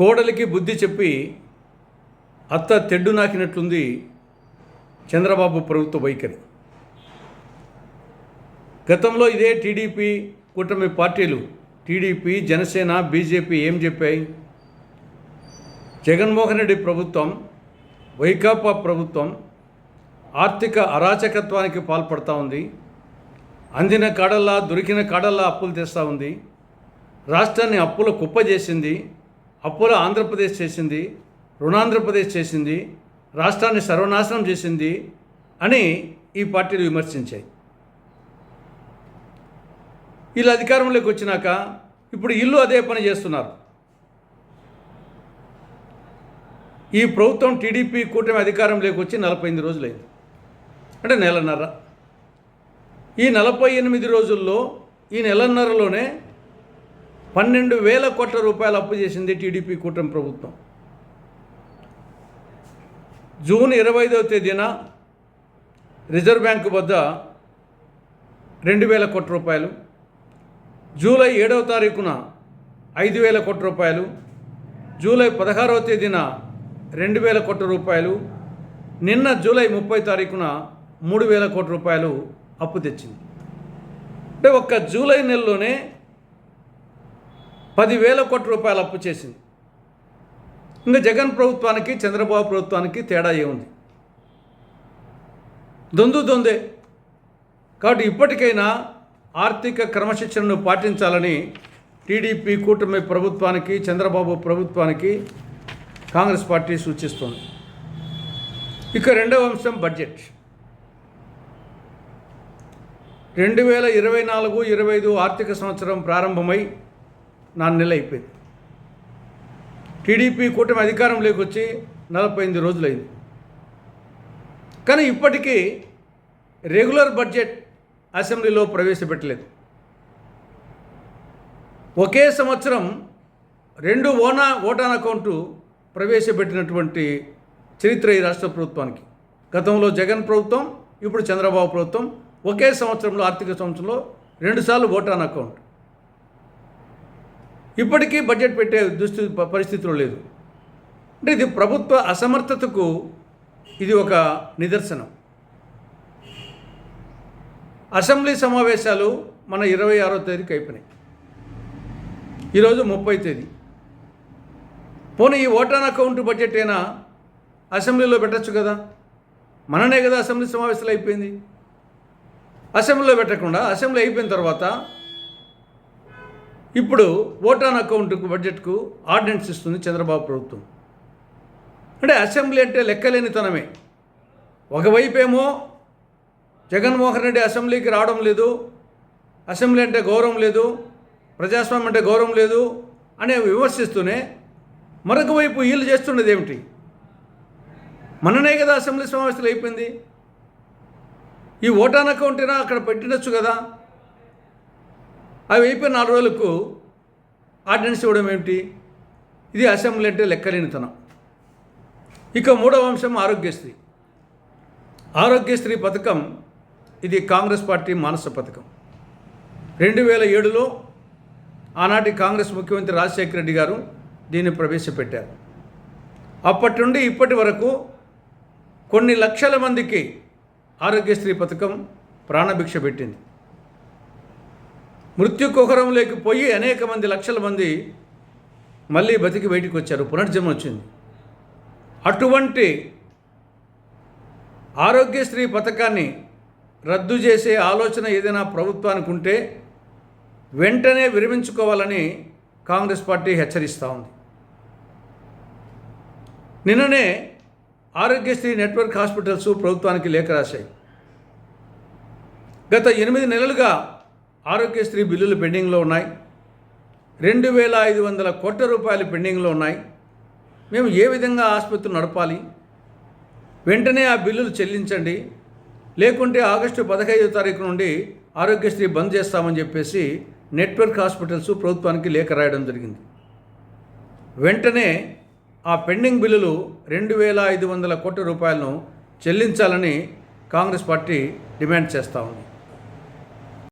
కోడలికి బుద్ధి చెప్పి అత్త తెడ్డు నాకినట్లుంది చంద్రబాబు ప్రభుత్వ వైఖరి. గతంలో ఇదే టీడీపీ కూటమి పార్టీలు టీడీపీ జనసేన బీజేపీ ఏం చెప్పాయి? జగన్మోహన్ రెడ్డి ప్రభుత్వం వైకాపా ప్రభుత్వం ఆర్థిక అరాచకత్వానికి పాల్పడతా ఉంది. అందిన కాడల్లా దొరికిన కాడల్లా అప్పులు తెస్తూ ఉంది. రాష్ట్రాన్ని అప్పుల కుప్ప చేసింది అప్పుల ఆంధ్రప్రదేశ్ చేసింది రుణాంధ్రప్రదేశ్ చేసింది రాష్ట్రాన్ని సర్వనాశనం చేసింది అని ఈ పార్టీలు విమర్శించాయి. వీళ్ళు అధికారంలోకి వచ్చినాక ఇప్పుడు ఇల్లు అదే పని చేస్తున్నారు. ఈ ప్రభుత్వం టీడీపీ కూటమి అధికారంలోకి వచ్చి నలభై ఎనిమిది రోజులైంది. అంటే నెలన్నర. ఈ నలభై ఎనిమిది రోజుల్లో ఈ నెలన్నరలోనే పన్నెండు వేల కోట్ల రూపాయలు అప్పు చేసింది టీడీపీ కూటమి ప్రభుత్వం. జూన్ ఇరవై ఐదవ తేదీన రిజర్వ్ బ్యాంకు వద్ద రెండు వేల కోట్ల రూపాయలు జూలై ఏడవ తారీఖున ఐదు వేల కోట్ల రూపాయలు జూలై పదహారవ తేదీన రెండు వేల కోట్ల రూపాయలు నిన్న జూలై ముప్పై తారీఖున మూడు వేల కోట్ల రూపాయలు అప్పు తెచ్చింది. అంటే ఒక్క జూలై నెలలోనే పదివేల కోట్ల రూపాయలు అప్పు చేసింది. ఇంకా జగన్ ప్రభుత్వానికి చంద్రబాబు ప్రభుత్వానికి తేడా ఏముంది? దొందు దొందే. కాబట్టి ఇప్పటికైనా ఆర్థిక క్రమశిక్షణను పాటించాలని టీడీపీ కూటమి ప్రభుత్వానికి చంద్రబాబు ప్రభుత్వానికి కాంగ్రెస్ పార్టీ సూచిస్తోంది. ఇక రెండవ అంశం బడ్జెట్. రెండు వేల ఇరవై నాలుగు ఇరవై ఐదు ఆర్థిక సంవత్సరం ప్రారంభమై నాలుగు నెలలు అయిపోయింది. టీడీపీ కూటమి అధికారంలోకి వచ్చి నలభై ఎనిమిది రోజులైంది. కానీ ఇప్పటికీ రెగ్యులర్ బడ్జెట్ అసెంబ్లీలో ప్రవేశపెట్టలేదు. ఒకే సంవత్సరం రెండు ఓనా ఓటాన్ అకౌంటు ప్రవేశపెట్టినటువంటి చరిత్ర ఈ రాష్ట్ర ప్రభుత్వానికి. గతంలో జగన్ ప్రభుత్వం ఇప్పుడు చంద్రబాబు ప్రభుత్వం ఒకే సంవత్సరంలో ఆర్థిక సంవత్సరంలో రెండుసార్లు ఓటాన్ అకౌంట్. ఇప్పటికీ బడ్జెట్ పెట్టే దుస్థితి పరిస్థితులు పరిస్థితిలో లేదు. అంటే ఇది ప్రభుత్వ అసమర్థతకు ఇది ఒక నిదర్శనం. అసెంబ్లీ సమావేశాలు మన ఇరవై ఆరో తేదీకి అయిపోయినాయి. ఈరోజు ముప్పై తేదీ. పోనీ ఈ ఓటాన్ అకౌంట్ బడ్జెట్ అయినా అసెంబ్లీలో పెట్టచ్చు కదా? మననే కదా అసెంబ్లీ సమావేశాలు అయిపోయింది. అసెంబ్లీలో పెట్టకుండా అసెంబ్లీ అయిపోయిన తర్వాత ఇప్పుడు ఓటాన్ అకౌంట్కు బడ్జెట్కు ఆర్డినెన్స్ ఇస్తుంది చంద్రబాబు ప్రభుత్వం. అంటే అసెంబ్లీ అంటే లెక్కలేనితనమే. ఒకవైపేమో జగన్మోహన్ రెడ్డి అసెంబ్లీకి రావడం లేదు అసెంబ్లీ అంటే గౌరవం లేదు ప్రజాస్వామ్యం అంటే గౌరవం లేదు అనే విమర్శిస్తూనే మరొక వైపు వీళ్ళు చేస్తున్నది ఏమిటి? మననే కదా అసెంబ్లీ సమావేశాలు అయిపోయింది. ఈ ఓటాన్ అకౌంట్ అయినా అక్కడ పెట్టినచ్చు కదా? అవి అయిపోయిన నాలుగు రోజులకు ఆర్డినెన్స్ ఇవ్వడం ఏమిటి? ఇది అసెంబ్లీ అంటే లెక్కలేనితనం. ఇక మూడవ అంశం ఆరోగ్యశ్రీ. ఆరోగ్యశ్రీ పథకం ఇది కాంగ్రెస్ పార్టీ మానస పథకం. రెండు వేల ఏడులో ఆనాటి కాంగ్రెస్ ముఖ్యమంత్రి రాజశేఖర రెడ్డి గారు దీన్ని ప్రవేశపెట్టారు. అప్పటి నుండి ఇప్పటి వరకు కొన్ని లక్షల మందికి ఆరోగ్యశ్రీ పథకం ప్రాణభిక్ష పెట్టింది. మృత్యుకుహరంలోకి పోయి అనేక మంది లక్షల మంది మళ్ళీ బతికి బయటికి వచ్చారు. పునర్జన్మ వచ్చింది. అటువంటి ఆరోగ్యశ్రీ పథకాన్ని రద్దు చేసే ఆలోచన ఏదైనా ప్రభుత్వానికి ఉంటే వెంటనే విరమించుకోవాలని కాంగ్రెస్ పార్టీ హెచ్చరిస్తూ ఉంది. నిన్ననే ఆరోగ్యశ్రీ నెట్వర్క్ హాస్పిటల్స్ ప్రభుత్వానికి లేఖ రాశాయి. గత ఎనిమిది నెలలుగా ఆరోగ్యశ్రీ బిల్లులు పెండింగ్లో ఉన్నాయి. రెండు వేల ఐదు వందల కోట్ల రూపాయలు పెండింగ్లో ఉన్నాయి. మేము ఏ విధంగా ఆసుపత్రి నడపాలి? వెంటనే ఆ బిల్లులు చెల్లించండి. లేకుంటే ఆగస్టు పదహైదు తారీఖు నుండి ఆరోగ్యశ్రీ బంద్ చేస్తామని చెప్పేసి నెట్వర్క్ హాస్పిటల్స్ ప్రభుత్వానికి లేఖ రాయడం జరిగింది. వెంటనే ఆ పెండింగ్ బిల్లులు రెండు వేల ఐదు వందల కోట్ల రూపాయలను చెల్లించాలని కాంగ్రెస్ పార్టీ డిమాండ్ చేస్తూ ఉంది.